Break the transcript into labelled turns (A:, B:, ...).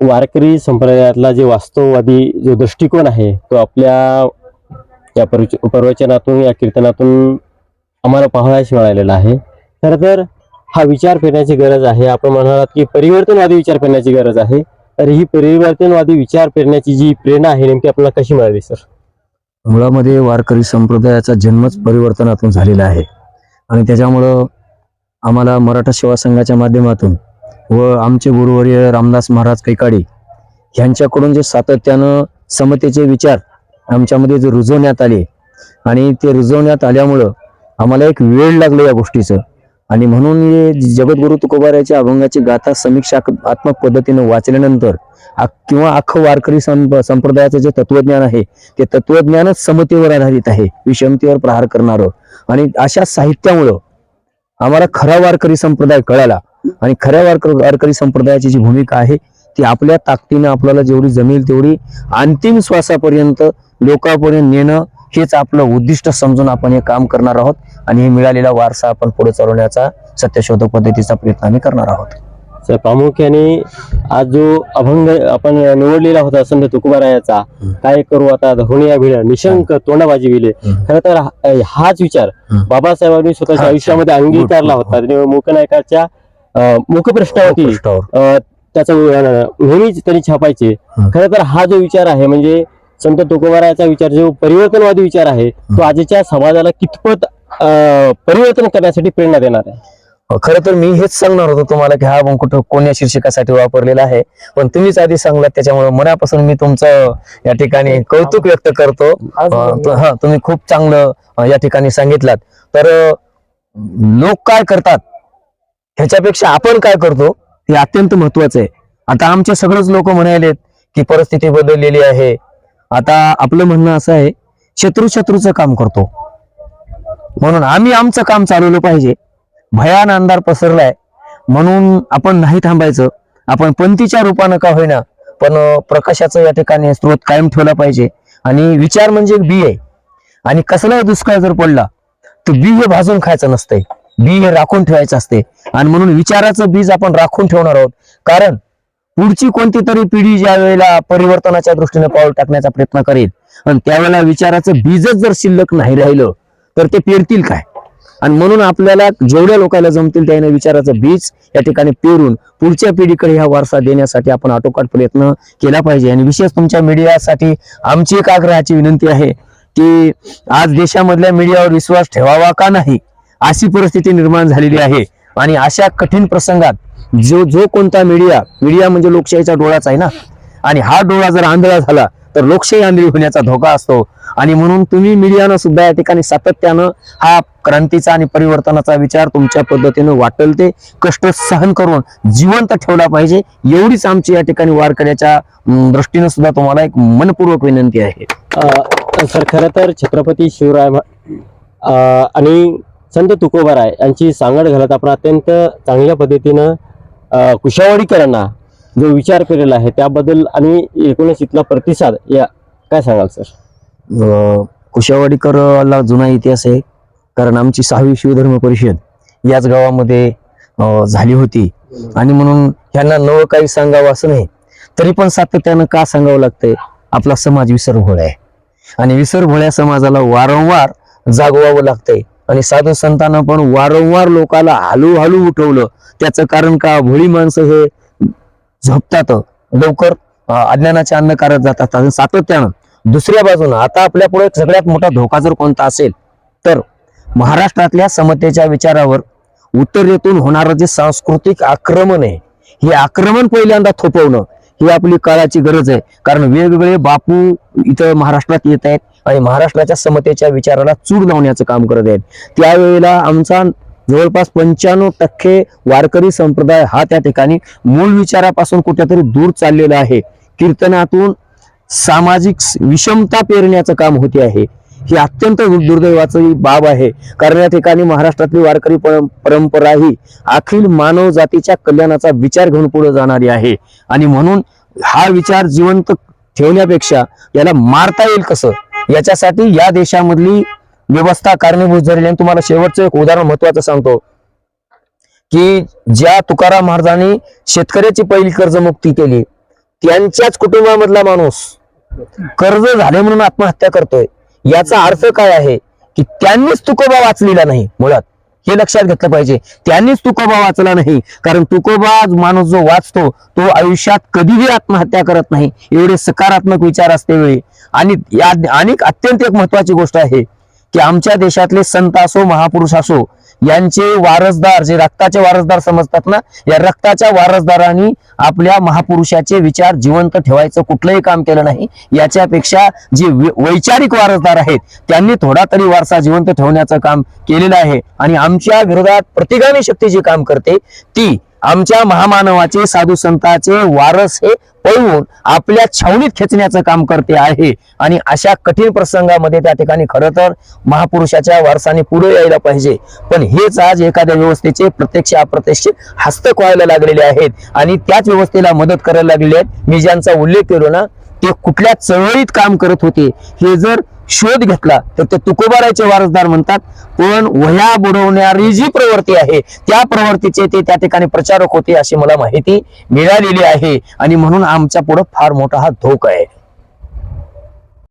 A: वारकरी संप्रदायातला जे वास्तववादी जो दृष्टिकोन आहे तो आपल्या या प्रवचनातून या कीर्तनातून आम्हाला पाहायला मिळालेला आहे. खरं तर हा विचार फिरण्याची गरज आहे. आपण म्हणालात की परिवर्तनवादी विचार फिरण्याची गरज आहे. तर ही परिवर्तनवादी विचार फिरण्याची जी प्रेरणा आहे नेमकी आपल्याला कशी मिळाली सर?
B: मुळामध्ये वारकरी संप्रदायाचा जन्मच परिवर्तनातून झालेला आहे. आणि त्याच्यामुळं आम्हाला मराठा सेवा संघाच्या माध्यमातून व आमचे गुरुवर्य रामदास महाराज कैकाडी ह्यांच्याकडून जे सातत्यानं समतेचे विचार आमच्यामध्ये जे रुजवण्यात आले आणि ते रुजवण्यात आल्यामुळं आम्हाला एक वेळ लागलं या गोष्टीचं. आणि म्हणून हे जगद्गुरु तुकोबारायाच्या अभंगाची गाथा समीक्षात्मक पद्धतीनं वाचल्यानंतर आ- किंवा अख्खं वारकरी संप संप्रदायाचं जे तत्वज्ञान आहे ते तत्वज्ञानच समतेवर आधारित आहे विषमतेवर प्रहार करणारं. आणि अशा साहित्यामुळं आम्हाला खरा वारकरी संप्रदाय कळाला. आणि खऱ्या वारक वारकरी संप्रदायाची जी भूमिका आहे ती आपल्या ताकदीनं आपल्याला जेवढी जमेल तेवढी अंतिम श्वासापर्यंत लोकांपर्यंत नेणं हेच आपलं उद्दिष्ट समजून आपण हे काम करणार आहोत आणि हे मिळालेला वारसा आपण पुढे चालवण्याचा सत्यशोधक पद्धतीचा प्रयत्न आम्ही करणार आहोत.
A: प्रामुख्याने आज जो अभंग आपण निवडलेला होता संत तुकोबारायाचा. काय करू आता? धोणी भिड निशंक तोंडाबाजी विले. खरं तर हाच विचार. बाबासाहेबांनी स्वतःच्या आयुष्यामध्ये अंगीकारला होता. मूकनायकाच्या मुखपृष्ठावरती त्याचा नेहमीच त्यांनी छापायचे. खरं तर हा जो विचार आहे म्हणजे संत तुकोबारायाचा विचार जो परिवर्तनवादी विचार आहे तो आजच्या समाजाला कितपत परिवर्तन करण्यासाठी प्रेरणा देणार आहे?
B: खरं तर मी हेच सांगणार होतो तुम्हाला की हा कुठं कोण्या शीर्षकासाठी वापरलेला आहे. पण तुम्हीच आधी सांगलात त्याच्यामुळे मनापासून मी तुमचं या ठिकाणी कौतुक व्यक्त करतो. हा तुम्ही खूप चांगलं या ठिकाणी सांगितलात. तर लोक काय करतात? ह्याच्यापेक्षा आपण काय करतो हे अत्यंत महत्वाचं आहे. आता आमचे सगळेच लोक म्हणालेत की परिस्थिती बदललेली आहे. आता आपलं म्हणणं असं आहे शत्रू शत्रूचं काम करतो. म्हणून आम्ही आमचं काम चालवलं पाहिजे. भयान अंधार पसरलाय. म्हणून आपण नाही थांबायचं. आपण पंथीच्या रूपानं का होईना पण प्रकाशाचं या ठिकाणी स्रोत कायम ठेवला पाहिजे. आणि विचार म्हणजे एक बी आहे आणि कसलाही दुष्काळ जर पडला तर बी हे भाजून खायचं नसतंय. बी हे राखून ठेवायचं असते. आणि म्हणून विचाराचं बीज आपण राखून ठेवणार आहोत. कारण पुढची कोणती तरी पिढी ज्या वेळेला परिवर्तनाच्या दृष्टीने पाऊल टाकण्याचा प्रयत्न करेल आणि त्यावेळेला विचाराचं बीजच जर शिल्लक नाही राहिलं तर ते पेरतील काय? आणि म्हणून आपल्याला जेवढ्या लोकांना जमतील त्याने विचाराचं बीज या ठिकाणी पेरून पुढच्या पिढीकडे हा वारसा देण्यासाठी आपण आटोकाट प्रयत्न केला पाहिजे. आणि विशेष तुमच्या मीडियासाठी आमची एक आग्रहाची विनंती आहे की आज देशामधल्या मीडियावर विश्वास ठेवावा का नाही? अशी परिस्थिती निर्माण झालेली आहे. आणि अशा कठीण प्रसंगात जो जो कोणता मीडिया मीडिया म्हणजे लोकशाहीचा डोळाच आहे ना? आणि हा डोळा जर आंधळा झाला तर लोकशाही आंधळी होण्याचा धोका असतो. आणि म्हणून तुम्ही मीडियानं सुद्धा या ठिकाणी सातत्यानं हा क्रांतीचा आणि परिवर्तनाचा विचार तुमच्या पद्धतीनं वाटेल ते कष्ट सहन करून जिवंत ठेवला पाहिजे एवढीच आमची या ठिकाणी वारकऱ्याच्या दृष्टीनं सुद्धा तुम्हाला एक मनपूर्वक विनंती आहे.
A: सर खरं तर छत्रपती शिवराय आणि संत तुकोबाराय यांची सांगड घालत आपण अत्यंत चांगल्या पद्धतीनं कुशावडीकरांना कुशावाडीकरांना जो विचार केलेला आहे त्याबद्दल आणि एकूणच इथला प्रतिसाद या काय सांगाल सर?
B: कुशावाडीकरला जुना इतिहास आहे कारण आमची सहावी शिवधर्म परिषद याच गावामध्ये झाली होती. आणि म्हणून ह्यांना नवं काही सांगावं असं नाही तरी पण सातत्यानं का सांगावं लागतंय आपला समाज विसरभोळा आहे. आणि विसरभोळ्या समाजाला वारंवार जागवावं लागतंय. आणि साधू संतांना पण वारंवार लोकाला हळूहळू हालू उठवलं. त्याचं कारण का? भोळी माणसं हे झोपतात. लवकर अज्ञानाचे अज्ञानाच्या जातात आणि सातत्यानं. दुसऱ्या बाजूनं आता आपल्या पुढे सगळ्यात मोठा धोका जर कोणता असेल तर महाराष्ट्रातल्या समतेच्या विचारावर उत्तरेतून होणारं जे सांस्कृतिक आक्रमण आहे हे आक्रमण पहिल्यांदा थोपवणं ही आपली काळाची गरज आहे. कारण वेगवेगळे बापू इथं महाराष्ट्रात येत आहेत आणि महाराष्ट्राच्या समतेच्या विचाराला चूड लावण्याचं काम करत आहेत. त्यावेळेला आमचा जवळपास पंच्याण्णव टक्के वारकरी संप्रदाय हा त्या ठिकाणी मूळ विचारापासून कुठेतरी दूर चाललेला आहे. कीर्तनातून सामाजिक विषमता पेरण्याचं काम होते आहे. ही अत्यंत दुर्दैवाची बाब आहे. कारण या ठिकाणी महाराष्ट्रातली वारकरी परंपरा ही अखिल मानव जातीच्या कल्याणाचा विचार घेऊन पुढे जाणारी आहे. आणि म्हणून हा विचार जिवंत ठेवण्यापेक्षा याला मारता येईल कसं? याच्यासाठी या देशामधली व्यवस्था कारणीभूत झालेली आणि तुम्हाला शेवटचं एक उदाहरण महत्वाचं सांगतो. की ज्या तुकाराम महाराजांनी शेतकऱ्याची पहिली कर्जमुक्ती केली त्यांच्याच कुटुंबामधला माणूस कर्ज झाले म्हणून आत्महत्या करतोय. याचा अर्थ काय आहे? की त्यांनीच तुकोबा वाचलेला नाही मुळात. हे लक्षात घेतलं पाहिजे. त्यांनीच तुकोबा वाचला नाही. कारण तुकोबा माणूस जो वाचतो तो आयुष्यात कधीही आत्महत्या करत नाही. एवढे सकारात्मक विचार असते वेळी. आणि या अनेक अत्यंत एक महत्वाची गोष्ट आहे की आमच्या देशातले संत असो महापुरुष असो यांचे वारसदार जे रक्ताचे वारसदार समजतात ना या रक्ताच्या वारसदारांनी आपल्या महापुरुषाचे विचार जिवंत ठेवायचं कुठलंही काम केलं नाही. याच्यापेक्षा जे वै- वैचारिक वारसदार आहेत त्यांनी थोडा तरी वारसा जिवंत ठेवण्याचं काम केलेलं आहे. आणि आमच्या विरोधात प्रतिगामी शक्ती जी काम करते ती आमच्या महामानवाचे साधू संतांचे वारस हे पळवून आपल्या छावणीत खेचण्याचं काम करते आहे. आणि अशा कठीण प्रसंगामध्ये त्या ठिकाणी खरं तर महापुरुषाच्या वारसाने पुढे यायला पाहिजे. पण हेच आज एखाद्या व्यवस्थेचे प्रत्यक्ष अप्रत्यक्ष हस्तक व्हायला लागलेले आहेत. आणि त्याच व्यवस्थेला मदत करायला लागलेली आहेत. मी ज्यांचा उल्लेख केलो ना ते कुठल्या चळवळीत काम करत होते हे जर शोध घेतला तर ते तुकोबारायचे वारसदार म्हणतात पण वह्या बुडवणारी जी प्रवृत्ती आहे त्या प्रवृत्तीचे ते त्या ठिकाणी प्रचारक होते अशी मला माहिती मिळालेली आहे. आणि म्हणून आमच्या पुढे फार मोठा हा धोका आहे.